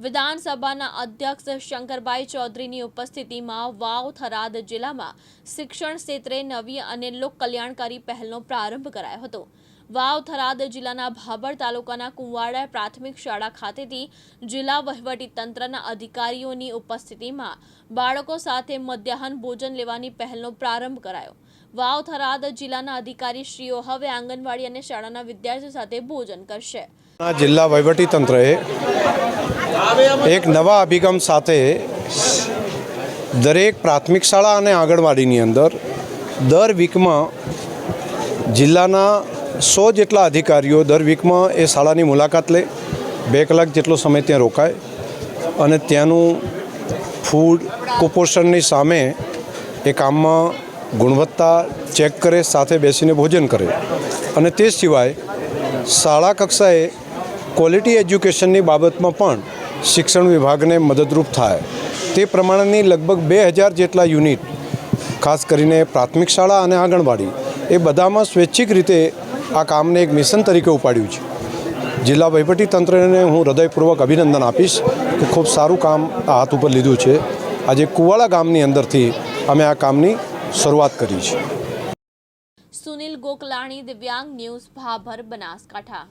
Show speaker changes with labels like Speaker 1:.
Speaker 1: વિધાનસભાના અધ્યક્ષ શંકરભાઈ ચૌધરીની ઉપસ્થિતિમાં વાવ થરાદ જિલ્લામાં શિક્ષણ ક્ષેત્રે નવી અને લોક પહેલનો પ્રારંભ કરાયો હતો. વાવ થરાદ જિલ્લાના ભાભર તાલુકાના કુંવાડા પ્રાથમિક શાળા ખાતેથી જિલ્લા વહીવટીતંત્રના અધિકારીઓની ઉપસ્થિતિમાં બાળકો સાથે મધ્યાહન ભોજન લેવાની પહેલનો પ્રારંભ કરાયો. વાવ થરાદ જિલ્લાના અધિકારીશ્રીઓ હવે આંગણવાડી અને શાળાના વિદ્યાર્થીઓ સાથે ભોજન કરશે.
Speaker 2: જિલ્લા વહીવટીતંત્રએ એક નવા અભિગમ સાથે દરેક પ્રાથમિક શાળા અને આંગણવાડીની અંદર દર વીકમાં જિલ્લાના સો જેટલા અધિકારીઓ દર વીકમાં એ શાળાની મુલાકાત લે. બે કલાક જેટલો સમય ત્યાં રોકાય અને ત્યાંનું ફૂડ કુપોષણની સામે એ કામમાં ગુણવત્તા ચેક કરે, સાથે બેસીને ભોજન કરે. અને તે સિવાય શાળા કક્ષાએ ક્વોલિટી એજ્યુકેશનની બાબતમાં પણ શિક્ષણ વિભાગને મદદરૂપ થાય. તે પ્રમાણેની લગભગ બે હજાર જેટલા યુનિટ, ખાસ કરીને પ્રાથમિક શાળા અને આંગણવાડી, એ બધામાં સ્વૈચ્છિક રીતે આ કામને એક મિશન તરીકે ઉપાડ્યું છે. જિલ્લા વહીવટીતંત્રને હું હૃદયપૂર્વક અભિનંદન આપીશ કે ખૂબ સારું કામ આ હાથ ઉપર લીધું છે. આજે કુવાડા ગામની અંદરથી અમે આ કામની શરૂઆત કરી છે.
Speaker 1: સુનિલ ગોકલાણી, દિવ્યાંગ ન્યૂઝ, ભાભર, બનાસકાંઠા.